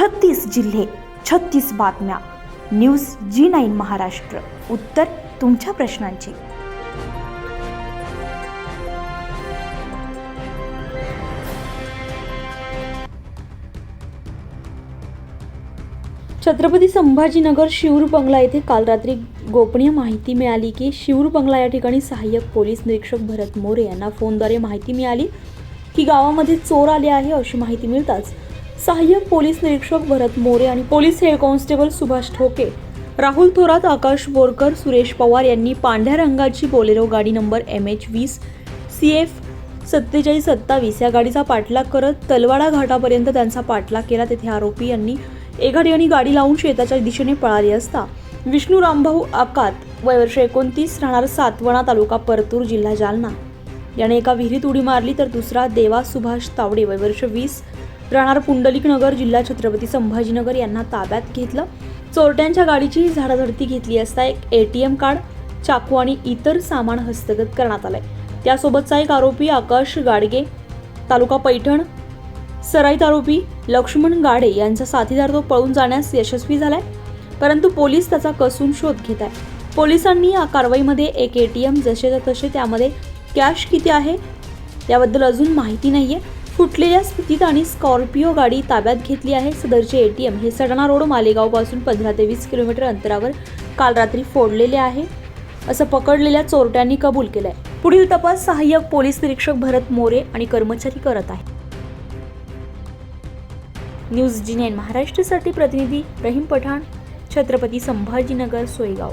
छत्तीस जिल्हे छत्तीस बातम्या. News G nine Maharashtra. उत्तर तुमच्या प्रश्नांची. छत्रपती संभाजीनगर शिवूर बंगला येथे काल रात्री गोपनीय माहिती मिळाली की शिवूर बंगला या ठिकाणी सहाय्यक पोलीस निरीक्षक भरत मोरे यांना फोनद्वारे माहिती मिळाली की गावामध्ये चोर आले आहे अशी माहिती मिळताच सहाय्यक पोलीस निरीक्षक भरत मोरे आणि पोलीस हेड कॉन्स्टेबल सुभाष ठोके. राहुल थोरात आकाश बोरकर सुरेश पवार यांनी पांढऱ्या रंगाची बोलेरो गाडी नंबर एम एच वीस सी एफ सत्तेचाळीस सत्तावीस या गाडीचा पाठलाग करत तलवाडा घाटापर्यंत त्यांचा पाठलाग केला. तेथे आरोपी यांनी एका ठिकाणी गाडी लावून शेताच्या दिशेने पळाली असता विष्णू रामभाऊ आकात वय वर्ष एकोणतीस राहणार सातवणा तालुका परतूर जिल्हा जालना. याने एका विहिरीत उडी मारली तर दुसरा देवा सुभाष तावडे वय वर्ष वीस राहणार पुंडलिक नगर जिल्हा छत्रपती संभाजीनगर यांना ताब्यात घेतलं. चोरट्यांच्या गाडीची झाडाझडती घेतली असता एक ए टी एम कार्ड चाकू आणि इतर सामान हस्तगत करण्यात आलंय. त्यासोबतचा एक आरोपी आकाश गाडगे तालुका पैठण सराईत आरोपी लक्ष्मण गाडे यांचा साथीदार तो पळून जाण्यास यशस्वी झालाय. परंतु पोलीस त्याचा कसून शोध घेत आहे पोलिसांनी या कारवाईमध्ये एक ए टी एम जसेच्या तसे त्यामध्ये कॅश किती आहे त्याबद्दल अजून माहिती नाही आहे फुटलेल्या स्थितीत आणि स्कॉर्पिओ गाडी ताब्यात घेतली आहे. सदरचे ए टी एम हे सडणा रोड मालेगावपासून पंधरा ते वीस किलोमीटर अंतरावर काल रात्री फोडलेले आहे. असं पकडलेल्या चोरट्यांनी कबूल केलंय. पुढील तपास सहाय्यक पोलीस निरीक्षक भरत मोरे आणि कर्मचारी करत आहे न्यूज जी नाईन महाराष्ट्रासाठी प्रतिनिधी रहीम पठाण छत्रपती संभाजीनगर सोयगाव.